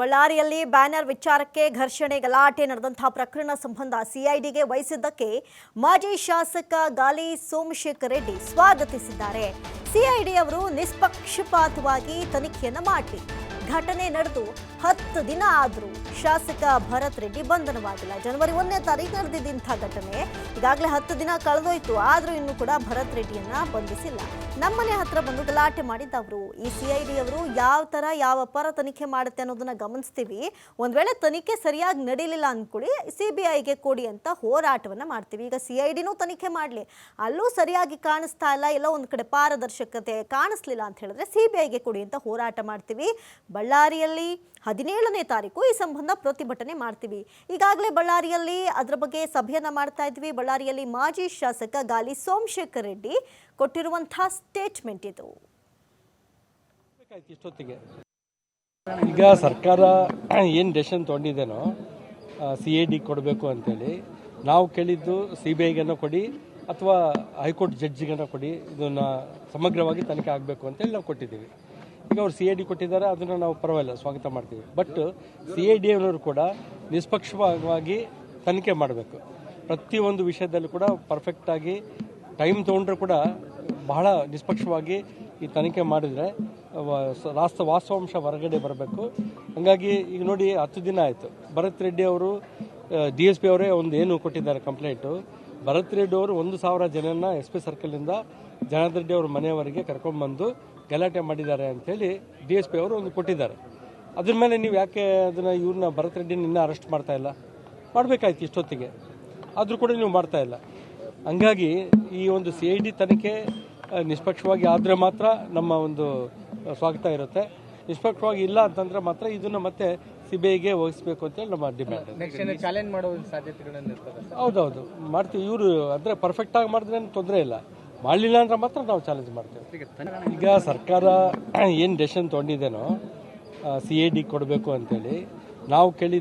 ಬಳ್ಳಾರಿಯಲ್ಲಿ ಬ್ಯಾನರ್ ವಿಚಾರಕ್ಕೆ ಘರ್ಷಣೆ ಗಲಾಟೆ ನಡೆದಂತಹ ಪ್ರಕರಣ ಸಂಬಂಧ ಸಿಐಡಿಗೆ ವಹಿಸಿದ್ದಕ್ಕೆ ಮಾಜಿ ಶಾಸಕ ಗಾಲಿ ಸೋಮಶೇಖರ್ ರೆಡ್ಡಿ ಸ್ವಾಗತಿಸಿದ್ದಾರೆ. ಸಿಐಡಿ ಅವರು ನಿಷ್ಪಕ್ಷಪಾತವಾಗಿ ತನಿಖೆಯನ್ನು ಮಾಡಲಿ ಘಟನೆ ನಡೆದು ಹತ್ತು ದಿನ ಆದರೂ ಶಾಸಕ ಭರತ್ ರೆಡ್ಡಿ ಬಂಧನವಾಗಿಲ್ಲ. ಜನವರಿ ಒಂದನೇ ತಾರೀಕು ನಡೆದಿದ್ದಂಥ ಘಟನೆ. ಈಗಾಗಲೇ ಹತ್ತು ದಿನ ಕಳೆದೋಯ್ತು, ಆದರೂ ಇನ್ನೂ ಕೂಡ ಭರತ್ ರೆಡ್ಡಿಯನ್ನ ಬಂಧಿಸಿಲ್ಲ. ನಮ್ಮನೆ ಹತ್ರ ಬಂದು ಗಲಾಟೆ ಮಾಡಿದ್ದವರು ಈ ಸಿ ಐ ಡಿ ಅವರು ಯಾವ ಥರ ಯಾವ ಪರ ತನಿಖೆ ಮಾಡುತ್ತೆ ಅನ್ನೋದನ್ನ ಗಮನಿಸ್ತೀವಿ. ಒಂದು ವೇಳೆ ತನಿಖೆ ಸರಿಯಾಗಿ ನಡೀಲಿಲ್ಲ ಅಂದ್ಕೊಳ್ಳಿ ಸಿ ಬಿ ಐಗೆ ಕೊಡಿ ಅಂತ ಹೋರಾಟವನ್ನು ಮಾಡ್ತೀವಿ. ಈಗ ಸಿ ಐ ಡಿನೂ ತನಿಖೆ ಮಾಡಲಿ. ಅಲ್ಲೂ ಸರಿಯಾಗಿ ಕಾಣಿಸ್ತಾ ಇಲ್ಲ, ಎಲ್ಲ ಒಂದು ಕಡೆ ಪಾರದರ್ಶಕತೆ ಕಾಣಿಸ್ಲಿಲ್ಲ ಅಂತ ಹೇಳಿದ್ರೆ ಸಿ ಬಿ ಐಗೆ ಕೊಡಿ ಅಂತ ಹೋರಾಟ ಮಾಡ್ತೀವಿ. ಬಳ್ಳಾರಿಯಲ್ಲಿ ಹದಿನೇಳನೇ ತಾರೀಕು ಈ ಸಂಬಂಧ ಪ್ರತಿಭಟನೆ ಮಾಡ್ತೀವಿ. ಈಗಾಗಲೇ ಬಳ್ಳಾರಿಯಲ್ಲಿ ಅದರ ಬಗ್ಗೆ ಸಭೆಯನ್ನು ಮಾಡ್ತಾ ಇದ್ವಿ. ಬಳ್ಳಾರಿಯಲ್ಲಿ ಮಾಜಿ ಶಾಸಕ ಗಾಲಿ ಸೋಮಶೇಖರ್ ರೆಡ್ಡಿ ಕೊಟ್ಟಿರುವಂತಹ ಸ್ಟೇಟ್ಮೆಂಟ್ ಇದು. ಈಗ ಸರ್ಕಾರ ಏನು ಡೆಸಿಷನ್ ತೊಗೊಂಡಿದ್ದೇನೋ ಸಿ ಎ ಡಿ ಕೊಡಬೇಕು ಅಂತೇಳಿ ನಾವು ಕೇಳಿದ್ದು ಸಿ ಬಿ ಐಗೇನೋ ಕೊಡಿ ಅಥವಾ ಹೈಕೋರ್ಟ್ ಜಡ್ಜಿಗೇನೋ ಕೊಡಿ, ಇದನ್ನು ಸಮಗ್ರವಾಗಿ ತನಿಖೆ ಆಗಬೇಕು ಅಂತೇಳಿ ನಾವು ಕೊಟ್ಟಿದ್ದೀವಿ. ಈಗ ಅವ್ರು ಸಿ ಐ ಡಿ ಕೊಟ್ಟಿದ್ದಾರೆ, ಅದನ್ನು ನಾವು ಪರವಾಗಿಲ್ಲ, ಸ್ವಾಗತ ಮಾಡ್ತೀವಿ. ಬಟ್ ಸಿ ಐ ಡಿ ಅವರು ಕೂಡ ನಿಷ್ಪಕ್ಷವಾಗಿ ತನಿಖೆ ಮಾಡಬೇಕು. ಪ್ರತಿಯೊಂದು ವಿಷಯದಲ್ಲೂ ಕೂಡ ಪರ್ಫೆಕ್ಟಾಗಿ ಟೈಮ್ ತೊಗೊಂಡ್ರೆ ಕೂಡ ಬಹಳ ನಿಷ್ಪಕ್ಷವಾಗಿ ಈ ತನಿಖೆ ಮಾಡಿದರೆ ರಾಷ್ಟ್ರ ವಾಸ್ತವಾಂಶ ಹೊರಗಡೆ ಬರಬೇಕು. ಹಾಗಾಗಿ ಈಗ ನೋಡಿ, ಹತ್ತು ದಿನ ಆಯಿತು. ಭರತ್ ರೆಡ್ಡಿ ಅವರು ಡಿ ಎಸ್ ಪಿ ಅವರೇ ಒಂದು ಏನು ಕೊಟ್ಟಿದ್ದಾರೆ ಕಂಪ್ಲೇಂಟು ಭರತ್ ರೆಡ್ಡಿ ಅವರು ಒಂದು ಸಾವಿರ ಜನನ ಎಸ್ ಪಿ ಸರ್ಕಲಿಂದ ಜನಾರ್ದ ರೆಡ್ಡಿ ಅವ್ರ ಮನೆಯವರೆಗೆ ಕರ್ಕೊಂಡ್ಬಂದು ಗಲಾಟೆ ಮಾಡಿದ್ದಾರೆ ಅಂಥೇಳಿ ಡಿ ಎಸ್ ಪಿ ಅವರು ಒಂದು ಕೊಟ್ಟಿದ್ದಾರೆ. ಅದ್ರ ಮೇಲೆ ನೀವು ಯಾಕೆ ಅದನ್ನು ಇವ್ರನ್ನ ಭರತ್ ರೆಡ್ಡಿನ ಇನ್ನೂ ಅರೆಸ್ಟ್ ಮಾಡ್ತಾ ಇಲ್ಲ? ಮಾಡಬೇಕಾಯ್ತು ಇಷ್ಟೊತ್ತಿಗೆ. ಆದರೂ ಕೂಡ ನೀವು ಮಾಡ್ತಾ ಇಲ್ಲ. ಹಂಗಾಗಿ ಈ ಒಂದು ಸಿ ಐ ಡಿ ತನಿಖೆ ನಿಷ್ಪಕ್ಷವಾಗಿ ಆದರೆ ಮಾತ್ರ ನಮ್ಮ ಒಂದು ಸ್ವಾಗತ ಇರುತ್ತೆ. ನಿಷ್ಪಕ್ಷವಾಗಿ ಇಲ್ಲ ಅಂತಂದ್ರೆ ಮಾತ್ರ ಇದನ್ನು ಮತ್ತೆ ಸಿ ಬಿ ಐಗೆ ವಹಿಸಬೇಕು ಅಂತೇಳಿ ನಮ್ಮ ಡಿಮ್ಯಾಂಡ್ ಚಾಲೆಂಜ್ ಮಾಡೋ ಸಾಧ್ಯತೆಗಳನ್ನು ಹೌದೌದು. ಮಾಡ್ತೀವಿ. ಇವರು ಅಂದರೆ ಪರ್ಫೆಕ್ಟಾಗಿ ಮಾಡಿದ್ರೆ ತೊಂದರೆ ಇಲ್ಲ. ಮಾಡಲಿಲ್ಲ ಅಂದ್ರೆ ಮಾತ್ರ ನಾವು ಚಾಲೆಂಜ್ ಮಾಡ್ತೇವೆ. ಈಗ ಸರ್ಕಾರ ಏನು ಡೆಸಿಷನ್ ತೊಗೊಂಡಿದ್ದೇನೋ ಸಿ ಎ ಡಿ ಕೊಡಬೇಕು ಅಂತೇಳಿ ನಾವು ಕೇಳಿದ್ದು